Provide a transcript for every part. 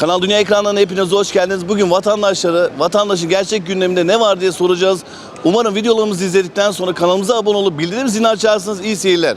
Kanal Dünya ekranlarına hepiniz hoş geldiniz. Bugün vatandaşları, vatandaşın gerçek gündeminde ne var diye soracağız. Umarım videolarımızı izledikten sonra kanalımıza abone olup bildirim zilini açarsınız. İyi seyirler.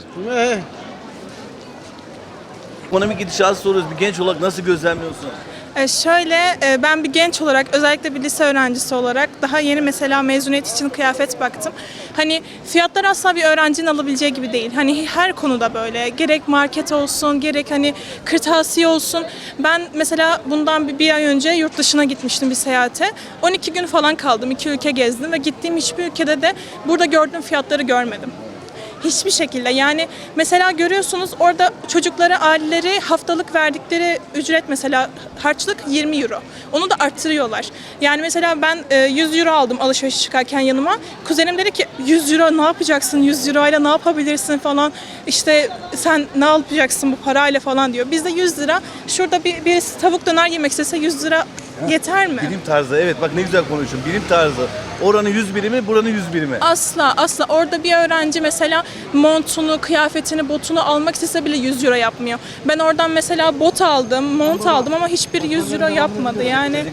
Ekonomik gidişatı soruyoruz. Bir genç olarak nasıl gözlemliyorsun? E, şöyle e, ben bir genç olarak özellikle bir lise öğrencisi olarak daha yeni mesela mezuniyet için kıyafet baktım. Hani fiyatlar asla bir öğrencinin alabileceği gibi değil. Hani her konuda böyle. Gerek market olsun, gerek hani kırtasiye olsun. Ben mesela bundan bir, bir ay önce yurt dışına gitmiştim bir seyahate. 12 gün falan kaldım. iki ülke gezdim ve gittiğim hiçbir ülkede de burada gördüğüm fiyatları görmedim. Hiçbir şekilde yani mesela görüyorsunuz orada çocuklara aileleri haftalık verdikleri ücret mesela harçlık 20 euro. Onu da arttırıyorlar. Yani mesela ben e, 100 euro aldım alışveriş çıkarken yanıma. Kuzenim dedi ki 100 euro ne yapacaksın 100 euro ile ne yapabilirsin falan. İşte sen ne yapacaksın bu parayla falan diyor. Bizde 100 lira şurada bir, bir tavuk döner yemek istese 100 lira yeter mi? Birim tarzı. Evet bak ne güzel konuşuyorsun. Birim tarzı. Oranın 100 birimi, buranın 100 birimi. Asla asla orada bir öğrenci mesela montunu, kıyafetini, botunu almak istese bile 100 euro yapmıyor. Ben oradan mesela bot aldım, mont aldım ama hiçbir 100 euro yapmadı. Yani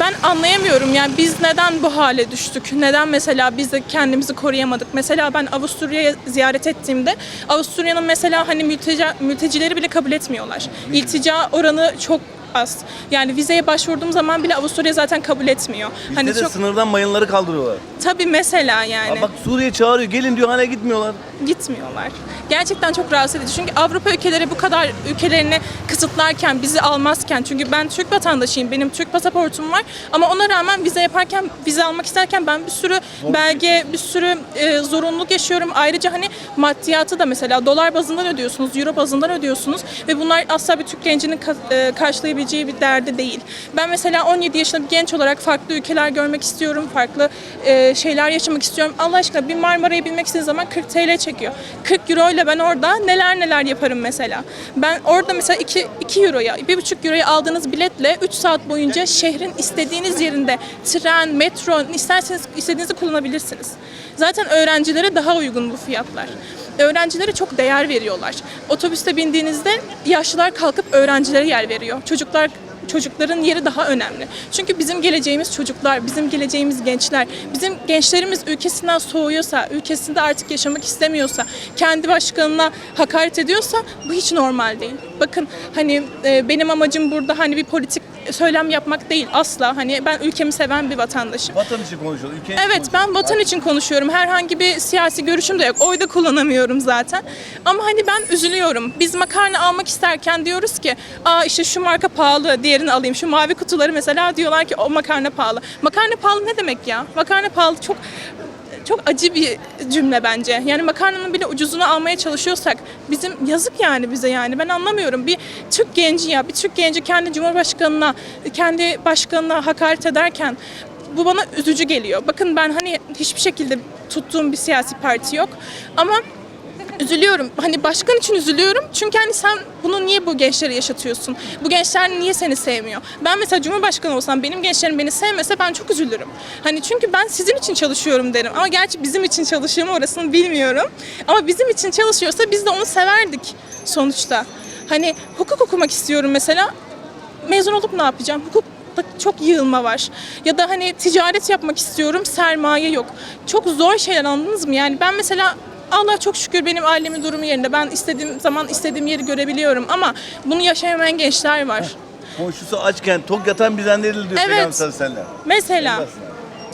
ben anlayamıyorum yani biz neden bu hale düştük? Neden mesela biz de kendimizi koruyamadık? Mesela ben Avusturya'ya ziyaret ettiğimde Avusturya'nın mesela hani mülteci, mültecileri bile kabul etmiyorlar. İltica oranı çok az. Yani vizeye başvurduğum zaman bile Avusturya zaten kabul etmiyor. Bizde hani de çok sınırdan mayınları kaldırıyorlar. tabii mesela yani Aa, bak Suriye çağırıyor. Gelin diyor hala gitmiyorlar. Gitmiyorlar. Gerçekten çok rahatsız edici. Çünkü Avrupa ülkeleri bu kadar ülkelerini kısıtlarken, bizi almazken çünkü ben Türk vatandaşıyım. Benim Türk pasaportum var ama ona rağmen vize yaparken, vize almak isterken ben bir sürü belge, bir sürü e, zorunluluk yaşıyorum. Ayrıca hani maddiyatı da mesela dolar bazından ödüyorsunuz, euro bazından ödüyorsunuz ve bunlar asla bir Türk gencinin ka- e, karşılayabileceği bir derdi değil. Ben mesela 17 yaşında bir genç olarak farklı ülkeler görmek istiyorum, farklı e, şeyler yaşamak istiyorum. Allah aşkına bir Marmara'ya binmek istediğin zaman 40 TL çekiyor. 40 euro ile ben orada neler neler yaparım mesela. Ben orada mesela 2, 2 euroya, 1,5 euroya aldığınız biletle 3 saat boyunca şehrin istediğiniz yerinde tren, metro, isterseniz istediğinizi kullanabilirsiniz. Zaten öğrencilere daha uygun bu fiyatlar. Öğrencilere çok değer veriyorlar. Otobüste bindiğinizde yaşlılar kalkıp öğrencilere yer veriyor. Çocuklar çocukların yeri daha önemli. Çünkü bizim geleceğimiz çocuklar, bizim geleceğimiz gençler, bizim gençlerimiz ülkesinden soğuyorsa, ülkesinde artık yaşamak istemiyorsa, kendi başkanına hakaret ediyorsa bu hiç normal değil. Bakın hani e, benim amacım burada hani bir politik söylem yapmak değil asla. Hani ben ülkemi seven bir vatandaşım. Vatan için konuşuyoruz. Ülke için Evet ben vatan için konuşuyorum. Herhangi bir siyasi görüşüm de yok. Oy da kullanamıyorum zaten. Ama hani ben üzülüyorum. Biz makarna almak isterken diyoruz ki aa işte şu marka pahalı diğerini alayım. Şu mavi kutuları mesela diyorlar ki o makarna pahalı. Makarna pahalı ne demek ya? Makarna pahalı çok çok acı bir cümle bence. Yani makarnanın bile ucuzunu almaya çalışıyorsak bizim yazık yani bize yani. Ben anlamıyorum. Bir Türk genci ya bir Türk genci kendi cumhurbaşkanına, kendi başkanına hakaret ederken bu bana üzücü geliyor. Bakın ben hani hiçbir şekilde tuttuğum bir siyasi parti yok. Ama üzülüyorum. Hani başkan için üzülüyorum. Çünkü hani sen bunu niye bu gençlere yaşatıyorsun? Bu gençler niye seni sevmiyor? Ben mesela Cumhurbaşkanı olsam benim gençlerim beni sevmese ben çok üzülürüm. Hani çünkü ben sizin için çalışıyorum derim. Ama gerçi bizim için çalışıyor mu orasını bilmiyorum. Ama bizim için çalışıyorsa biz de onu severdik sonuçta. Hani hukuk okumak istiyorum mesela. Mezun olup ne yapacağım? Hukukta çok yığılma var. Ya da hani ticaret yapmak istiyorum, sermaye yok. Çok zor şeyler anladınız mı? Yani ben mesela Allah çok şükür benim ailemin durumu yerinde. Ben istediğim zaman istediğim yeri görebiliyorum ama bunu yaşayamayan gençler var. Komşusu açken tok yatan bizden değil diyor Evet. Peygamber sallallahu aleyhi ve sellem. Mesela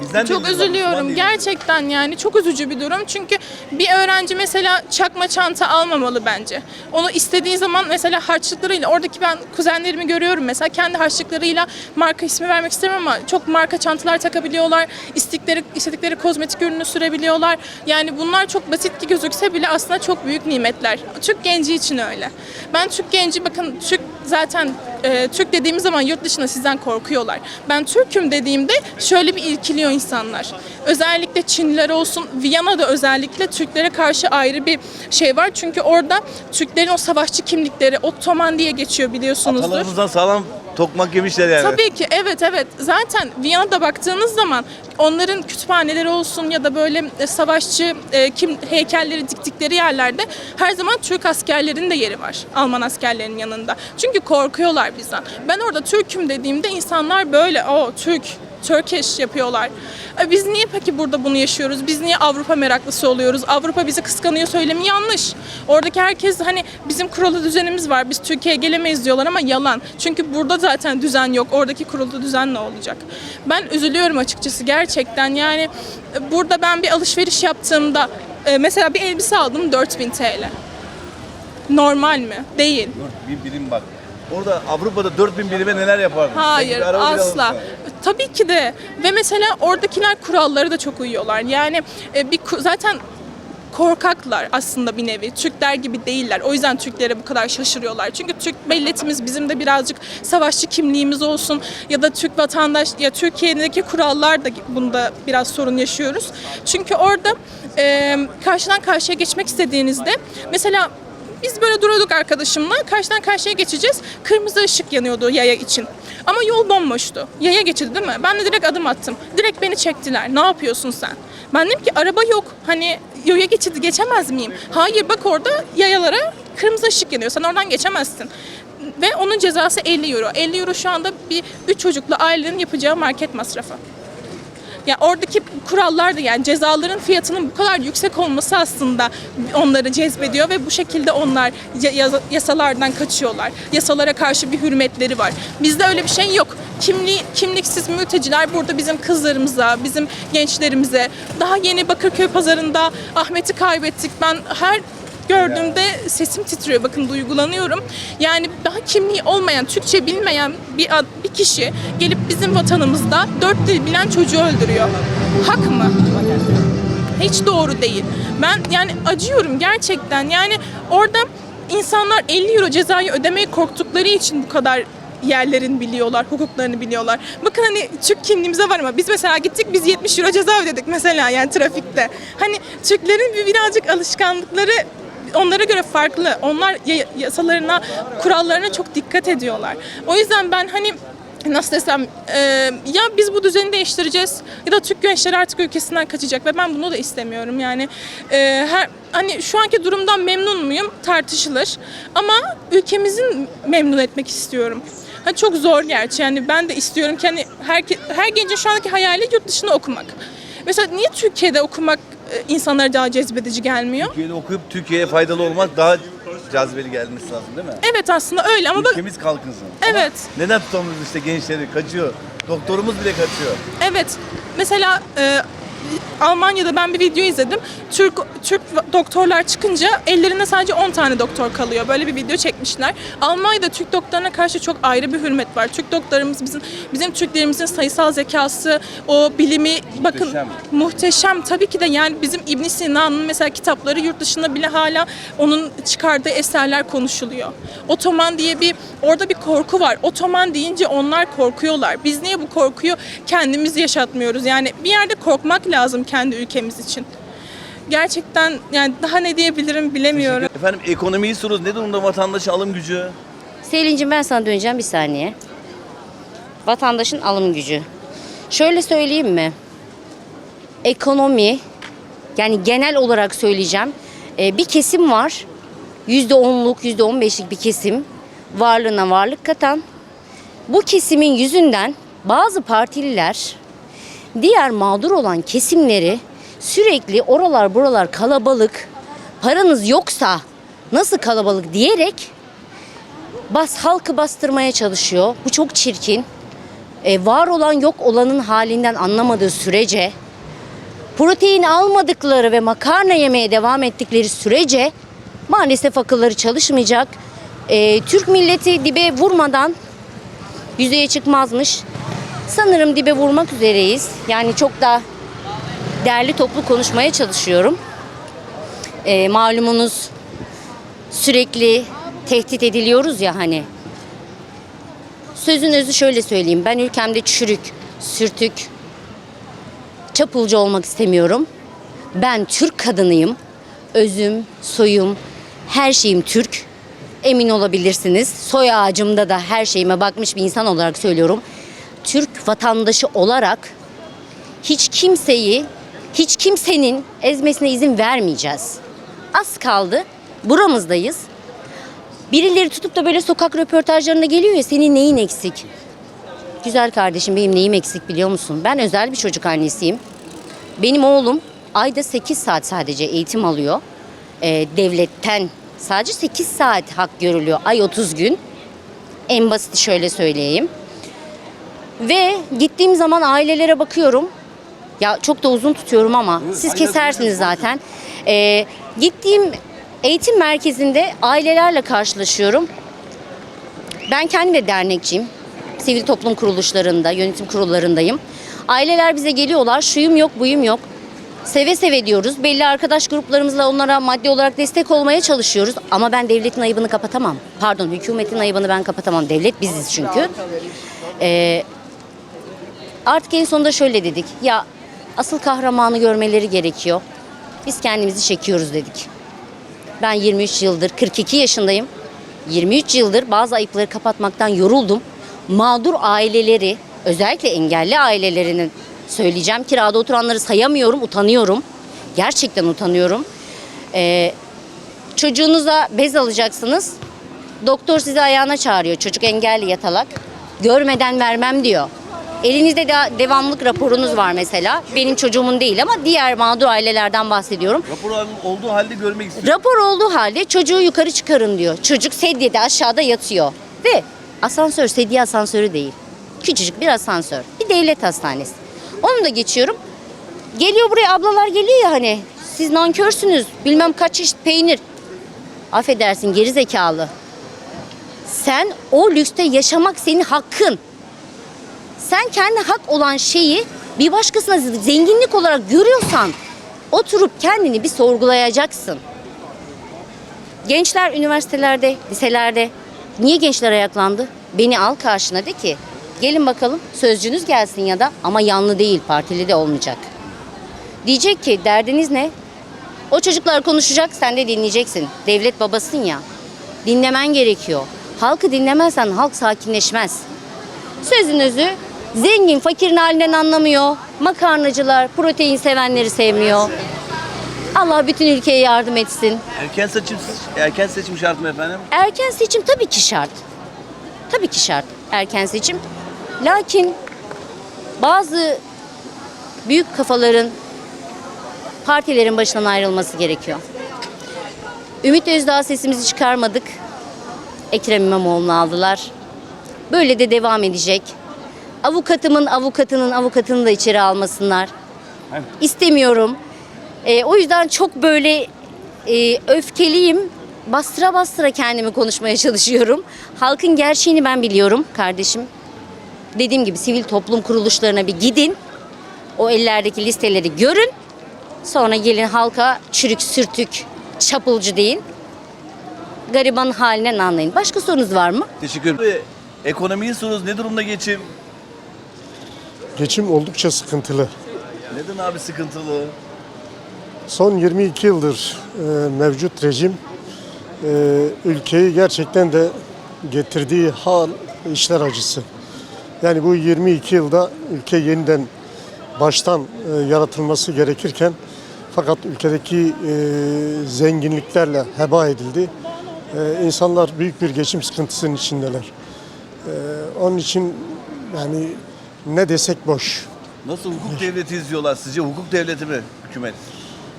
Bizden çok diyor, üzülüyorum Müslüman gerçekten yani çok üzücü bir durum çünkü bir öğrenci mesela çakma çanta almamalı bence. Onu istediği zaman mesela harçlıklarıyla oradaki ben kuzenlerimi görüyorum mesela kendi harçlıklarıyla marka ismi vermek istemem ama çok marka çantalar takabiliyorlar. istekleri istedikleri kozmetik ürünü sürebiliyorlar. Yani bunlar çok basit ki gözükse bile aslında çok büyük nimetler. Türk genci için öyle. Ben Türk genci bakın Türk zaten e, Türk dediğimiz zaman yurt dışında sizden korkuyorlar. Ben Türk'üm dediğimde şöyle bir irkiliyor insanlar. Özellikle Çinliler olsun, Viyana'da özellikle Türklere karşı ayrı bir şey var. Çünkü orada Türklerin o savaşçı kimlikleri, Ottoman diye geçiyor biliyorsunuzdur. Atalarımızdan sağlam tokmak yemişler yani. Tabii ki evet evet. Zaten Viyana'da baktığınız zaman onların kütüphaneleri olsun ya da böyle e, savaşçı e, kim heykelleri diktikleri yerlerde her zaman Türk askerlerinin de yeri var. Alman askerlerinin yanında. Çünkü korkuyorlar. Bizden. Ben orada Türk'üm dediğimde insanlar böyle o Türk, Turkish yapıyorlar. E Biz niye peki burada bunu yaşıyoruz? Biz niye Avrupa meraklısı oluyoruz? Avrupa bizi kıskanıyor söylemi yanlış. Oradaki herkes hani bizim kurulu düzenimiz var. Biz Türkiye'ye gelemeyiz diyorlar ama yalan. Çünkü burada zaten düzen yok. Oradaki kurulu düzen ne olacak? Ben üzülüyorum açıkçası gerçekten. Yani e, burada ben bir alışveriş yaptığımda e, mesela bir elbise aldım 4000 TL. Normal mi? Değil. 4000 birim bak. Orada Avrupa'da 4000 birime neler yapardın? Hayır Belki bir araba bile asla. alırsan. Tabii ki de ve mesela oradakiler kuralları da çok uyuyorlar. Yani e, bir ku- zaten korkaklar aslında bir nevi. Türkler gibi değiller. O yüzden Türklere bu kadar şaşırıyorlar. Çünkü Türk milletimiz bizim de birazcık savaşçı kimliğimiz olsun ya da Türk vatandaş ya Türkiye'deki kurallar da bunda biraz sorun yaşıyoruz. Çünkü orada e, karşıdan karşıya geçmek istediğinizde mesela biz böyle duruyorduk arkadaşımla. Karşıdan karşıya geçeceğiz. Kırmızı ışık yanıyordu yaya için. Ama yol bomboştu. Yaya geçildi değil mi? Ben de direkt adım attım. Direkt beni çektiler. Ne yapıyorsun sen? Ben dedim ki araba yok. Hani yaya geçildi geçemez miyim? Hayır bak orada yayalara kırmızı ışık yanıyor. Sen oradan geçemezsin. Ve onun cezası 50 euro. 50 euro şu anda bir 3 çocuklu ailenin yapacağı market masrafı. Ya oradaki kurallar da yani cezaların fiyatının bu kadar yüksek olması aslında onları cezbediyor ve bu şekilde onlar ya- ya- yasalardan kaçıyorlar. Yasalara karşı bir hürmetleri var. Bizde öyle bir şey yok. Kimli, kimliksiz mülteciler burada bizim kızlarımıza, bizim gençlerimize, daha yeni Bakırköy pazarında Ahmet'i kaybettik. Ben her gördüğümde sesim titriyor. Bakın duygulanıyorum. Yani daha kimliği olmayan, Türkçe bilmeyen bir ad- bir kişi gelip bizim vatanımızda dört dil bilen çocuğu öldürüyor. Hak mı? Hiç doğru değil. Ben yani acıyorum gerçekten. Yani orada insanlar 50 euro cezayı ödemeye korktukları için bu kadar yerlerin biliyorlar, hukuklarını biliyorlar. Bakın hani Türk kimliğimize var ama biz mesela gittik biz 70 euro ceza ödedik mesela yani trafikte. Hani Türklerin bir birazcık alışkanlıkları onlara göre farklı. Onlar ya- yasalarına, kurallarına çok dikkat ediyorlar. O yüzden ben hani nasıl desem e, ya biz bu düzeni değiştireceğiz ya da Türk gençleri artık ülkesinden kaçacak ve ben bunu da istemiyorum yani e, her hani şu anki durumdan memnun muyum tartışılır ama ülkemizin memnun etmek istiyorum. Ha, çok zor gerçi yani ben de istiyorum ki hani her, her gencin şu andaki hayali yurt dışında okumak. Mesela niye Türkiye'de okumak insanlara daha cezbedici gelmiyor? Türkiye'de okuyup Türkiye'ye faydalı olmak daha cazibeli gelmesi lazım değil mi? Evet aslında öyle ama bak Ülkemiz kalkınsın. Evet. Ama neden tutamıyoruz işte gençleri? Kaçıyor. Doktorumuz bile kaçıyor. Evet. Mesela e, Almanya'da ben bir video izledim. Türk Türk doktorlar çıkınca ellerinde sadece 10 tane doktor kalıyor. Böyle bir video çekmişler. Almanya'da Türk doktorlarına karşı çok ayrı bir hürmet var. Türk doktorlarımız bizim bizim Türklerimizin sayısal zekası, o bilimi bakın Muhteşem. muhteşem. Tabii ki de yani bizim İbn Sina'nın mesela kitapları yurt dışında bile hala onun çıkardığı eserler konuşuluyor. Otoman diye bir orada bir korku var. Otoman deyince onlar korkuyorlar. Biz niye bu korkuyu kendimiz yaşatmıyoruz? Yani bir yerde korkmak lazım kendi ülkemiz için. Gerçekten yani daha ne diyebilirim bilemiyorum. Efendim ekonomiyi soruyoruz. Ne durumda vatandaşın alım gücü? Selin'cim ben sana döneceğim bir saniye. Vatandaşın alım gücü. Şöyle söyleyeyim mi? Ekonomi yani genel olarak söyleyeceğim. Ee, bir kesim var. %10'luk, %15'lik bir kesim. Varlığına varlık katan. Bu kesimin yüzünden bazı partililer diğer mağdur olan kesimleri sürekli oralar buralar kalabalık, paranız yoksa nasıl kalabalık diyerek bas halkı bastırmaya çalışıyor. Bu çok çirkin. E, var olan yok olanın halinden anlamadığı sürece protein almadıkları ve makarna yemeye devam ettikleri sürece maalesef akılları çalışmayacak. E, Türk milleti dibe vurmadan yüzeye çıkmazmış. Sanırım dibe vurmak üzereyiz. Yani çok da değerli toplu konuşmaya çalışıyorum. E, malumunuz sürekli tehdit ediliyoruz ya hani. Sözün özü şöyle söyleyeyim. Ben ülkemde çürük, sürtük, çapulcu olmak istemiyorum. Ben Türk kadınıyım. Özüm, soyum, her şeyim Türk. Emin olabilirsiniz. Soy ağacımda da her şeyime bakmış bir insan olarak söylüyorum. Türk vatandaşı olarak hiç kimseyi, hiç kimsenin ezmesine izin vermeyeceğiz. Az kaldı. Buramızdayız. Birileri tutup da böyle sokak röportajlarında geliyor ya senin neyin eksik? Güzel kardeşim benim neyim eksik biliyor musun? Ben özel bir çocuk annesiyim. Benim oğlum ayda 8 saat sadece eğitim alıyor. Ee, devletten sadece 8 saat hak görülüyor. Ay 30 gün. En basit şöyle söyleyeyim. Ve gittiğim zaman ailelere bakıyorum. Ya çok da uzun tutuyorum ama siz kesersiniz zaten. Ee, gittiğim eğitim merkezinde ailelerle karşılaşıyorum. Ben kendim de dernekçiyim. Sivil toplum kuruluşlarında, yönetim kurullarındayım. Aileler bize geliyorlar, şuyum yok, buyum yok. Seve seve diyoruz. Belli arkadaş gruplarımızla onlara maddi olarak destek olmaya çalışıyoruz. Ama ben devletin ayıbını kapatamam. Pardon, hükümetin ayıbını ben kapatamam. Devlet biziz çünkü. Ee, artık en sonunda şöyle dedik. Ya asıl kahramanı görmeleri gerekiyor. Biz kendimizi çekiyoruz dedik. Ben 23 yıldır, 42 yaşındayım. 23 yıldır bazı ayıpları kapatmaktan yoruldum. Mağdur aileleri, özellikle engelli ailelerinin söyleyeceğim. Kirada oturanları sayamıyorum, utanıyorum. Gerçekten utanıyorum. Ee, çocuğunuza bez alacaksınız. Doktor sizi ayağına çağırıyor. Çocuk engelli yatalak. Görmeden vermem diyor. Elinizde de devamlık raporunuz var mesela. Benim çocuğumun değil ama diğer mağdur ailelerden bahsediyorum. Rapor olduğu halde görmek istiyorum. Rapor olduğu halde çocuğu yukarı çıkarın diyor. Çocuk sedyede aşağıda yatıyor. Ve asansör sedye asansörü değil. Küçücük bir asansör. Bir devlet hastanesi. Onu da geçiyorum. Geliyor buraya ablalar geliyor ya hani. Siz nankörsünüz. Bilmem kaç çeşit peynir. Affedersin geri zekalı. Sen o lükste yaşamak senin hakkın. Sen kendi hak olan şeyi bir başkasına zenginlik olarak görüyorsan oturup kendini bir sorgulayacaksın. Gençler üniversitelerde, liselerde niye gençler ayaklandı? Beni al karşına de ki gelin bakalım sözcünüz gelsin ya da ama yanlı değil partili de olmayacak. Diyecek ki derdiniz ne? O çocuklar konuşacak sen de dinleyeceksin. Devlet babasın ya. Dinlemen gerekiyor. Halkı dinlemezsen halk sakinleşmez. Sözün özü zengin fakirin halinden anlamıyor. Makarnacılar protein sevenleri sevmiyor. Allah bütün ülkeye yardım etsin. Erken seçim erken seçim şart mı efendim? Erken seçim tabii ki şart. Tabii ki şart erken seçim. Lakin bazı büyük kafaların partilerin başından ayrılması gerekiyor. Ümit Özdağ sesimizi çıkarmadık. Ekrem İmamoğlu'nu aldılar. Böyle de devam edecek. Avukatımın avukatının avukatını da içeri almasınlar. İstemiyorum. Ee, o yüzden çok böyle e, öfkeliyim. Bastıra bastıra kendimi konuşmaya çalışıyorum. Halkın gerçeğini ben biliyorum kardeşim. Dediğim gibi sivil toplum kuruluşlarına bir gidin. O ellerdeki listeleri görün. Sonra gelin halka çürük sürtük çapulcu deyin. Garibanın halinden anlayın. Başka sorunuz var mı? Teşekkür ederim. Ekonomiyi soruyoruz. Ne durumda geçim? Geçim oldukça sıkıntılı. Neden abi sıkıntılı? Son 22 yıldır e, mevcut rejim e, ülkeyi gerçekten de getirdiği hal işler acısı. Yani bu 22 yılda ülke yeniden baştan e, yaratılması gerekirken fakat ülkedeki e, zenginliklerle heba edildi. E, insanlar büyük bir geçim sıkıntısının içindeler. E, onun için yani ne desek boş. Nasıl hukuk devleti izliyorlar sizce? Hukuk devleti mi hükümet?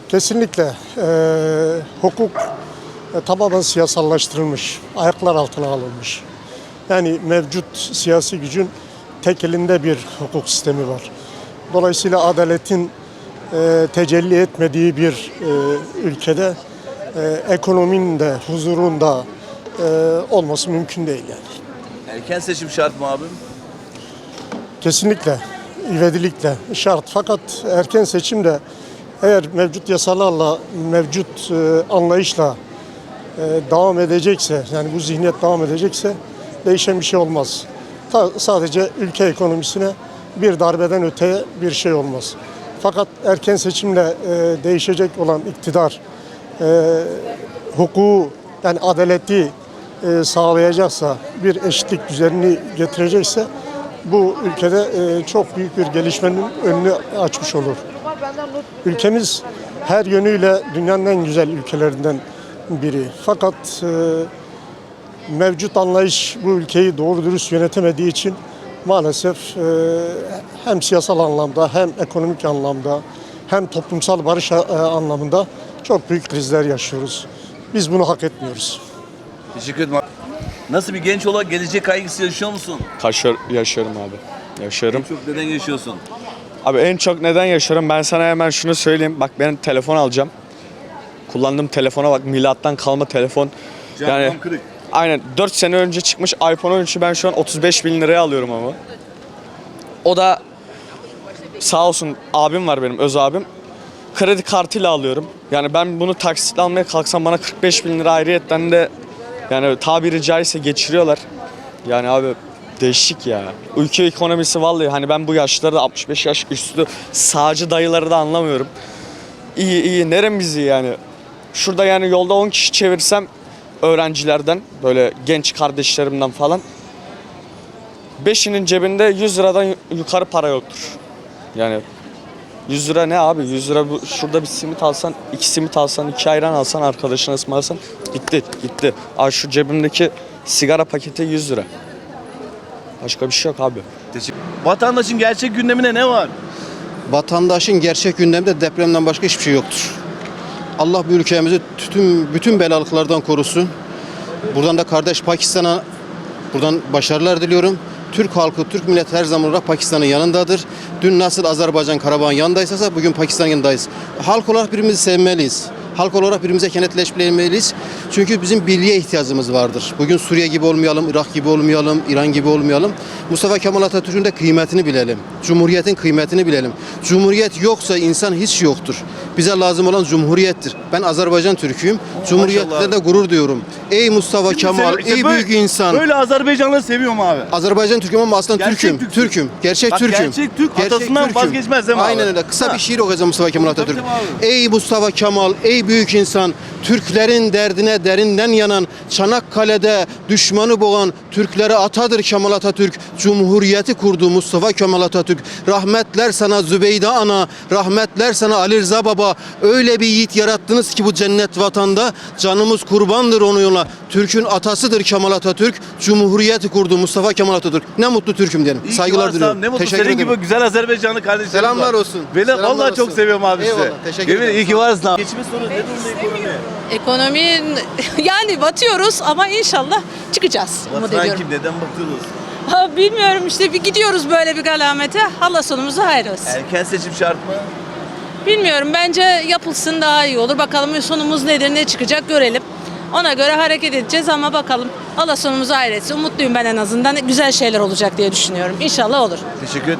Kesinlikle eee, hukuk e, tamamen siyasallaştırılmış, ayaklar altına alınmış. Yani mevcut siyasi gücün tek elinde bir hukuk sistemi var. Dolayısıyla adaletin e, tecelli etmediği bir e, ülkede e, ekonominin de huzurun da e, olması mümkün değil yani. Erken seçim şart mı abim? Kesinlikle, ivedilikle şart. Fakat erken seçim de eğer mevcut yasalarla, mevcut e, anlayışla e, devam edecekse, yani bu zihniyet devam edecekse değişen bir şey olmaz. Ta- sadece ülke ekonomisine bir darbeden öteye bir şey olmaz. Fakat erken seçimle e, değişecek olan iktidar, e, hukuku yani adaleti e, sağlayacaksa, bir eşitlik düzenini getirecekse bu ülkede e, çok büyük bir gelişmenin önünü açmış olur. Ülkemiz her yönüyle dünyanın en güzel ülkelerinden biri. Fakat e, mevcut anlayış bu ülkeyi doğru dürüst yönetemediği için maalesef e, hem siyasal anlamda hem ekonomik anlamda hem toplumsal barış anlamında çok büyük krizler yaşıyoruz. Biz bunu hak etmiyoruz. Teşekkür ederim. Nasıl bir genç olarak gelecek kaygısı yaşıyor musun? Kaşar, yaşarım abi. Yaşarım. Çok neden yaşıyorsun? Abi en çok neden yaşarım? Ben sana hemen şunu söyleyeyim. Bak ben telefon alacağım. Kullandığım telefona bak milattan kalma telefon. Yani Cam kırık. aynen 4 sene önce çıkmış iPhone 13'ü ben şu an 35 bin liraya alıyorum ama. O da sağ olsun abim var benim öz abim. Kredi kartıyla alıyorum. Yani ben bunu taksitle almaya kalksam bana 45 bin lira ayrıyetten de yani tabiri caizse geçiriyorlar. Yani abi değişik ya. Ülke ekonomisi vallahi hani ben bu yaşlarda 65 yaş üstü sağcı dayıları da anlamıyorum. İyi iyi neremiz iyi yani. Şurada yani yolda 10 kişi çevirsem öğrencilerden böyle genç kardeşlerimden falan 5'inin cebinde 100 liradan yu- yukarı para yoktur. Yani 100 lira ne abi? 100 lira bu, şurada bir simit alsan, iki simit alsan, iki ayran alsan, arkadaşına ısmarlasan gitti, gitti. Aa şu cebimdeki sigara paketi 100 lira. Başka bir şey yok abi. Vatandaşın gerçek gündemine ne var? Vatandaşın gerçek gündemde depremden başka hiçbir şey yoktur. Allah bu ülkemizi bütün bütün belalıklardan korusun. Buradan da kardeş Pakistan'a buradan başarılar diliyorum. Türk halkı, Türk milleti her zaman olarak Pakistan'ın yanındadır. Dün nasıl Azerbaycan, Karabağ'ın yanındaysa bugün Pakistan'ın yanındayız. Halk olarak birbirimizi sevmeliyiz. Halk olarak birbirimize kenetleşmeliyiz. Çünkü bizim birliğe ihtiyacımız vardır. Bugün Suriye gibi olmayalım, Irak gibi olmayalım, İran gibi olmayalım. Mustafa Kemal Atatürk'ün de kıymetini bilelim. Cumhuriyetin kıymetini bilelim. Cumhuriyet yoksa insan hiç yoktur. Bize lazım olan cumhuriyettir. Ben Azerbaycan Türk'üyüm. Cumhuriyetle de gurur duyuyorum. Ey Mustafa Kemal, Sev- işte ey böyle- büyük insan. Böyle Azerbaycanlıları seviyorum abi. Azerbaycan Türk'üm ama aslında Gerçek Türk'üm. Türksün. Türk'üm. Gerçek Bak, Türk'üm. gerçek Türk atasından vazgeçmez değil mi abi? Aynen öyle. Kısa Ha. bir şiir okuyacağım Mustafa Kemal Tabii, Atatürk. tabii abi. Ey Mustafa Kemal, ey büyük insan, Türklerin derdine derinden yanan, Çanakkale'de düşmanı boğan Türklere atadır Kemal Atatürk. Cumhuriyeti kurdu Mustafa Kemal Atatürk. Rahmetler sana Zübeyde ana, rahmetler sana Ali Rıza baba. Öyle bir yiğit yarattınız ki bu cennet vatanda canımız kurbandır onun yoluna. Türk'ün atasıdır Kemal Atatürk. Cumhuriyeti kurdu Mustafa Kemal Atatürk. Ne mutlu Türk'üm diyelim. İyi Saygılar diliyorum. Ne mutlu Teşekkür senin ederim. gibi güzel Azerbaycanlı kardeşlerim Selamlar var. olsun. Beni Selamlar vallahi çok olsun. seviyorum abi. Eyvallah, teşekkür Yemin ederim. iyi ki varsın abi. Geçmiş soru ne durumda ekonomi? Ekonomi yani batıyoruz ama inşallah çıkacağız umut Batıran ediyorum. kim? Neden batıyoruz? Ha, bilmiyorum işte bir gidiyoruz böyle bir galamete. Allah sonumuzu hayır olsun. Erken seçim şart mı? Bilmiyorum bence yapılsın daha iyi olur. Bakalım sonumuz nedir ne çıkacak görelim. Ona göre hareket edeceğiz ama bakalım Allah sonumuzu hayır etsin. Umutluyum ben en azından. Güzel şeyler olacak diye düşünüyorum. İnşallah olur. Teşekkür ederim.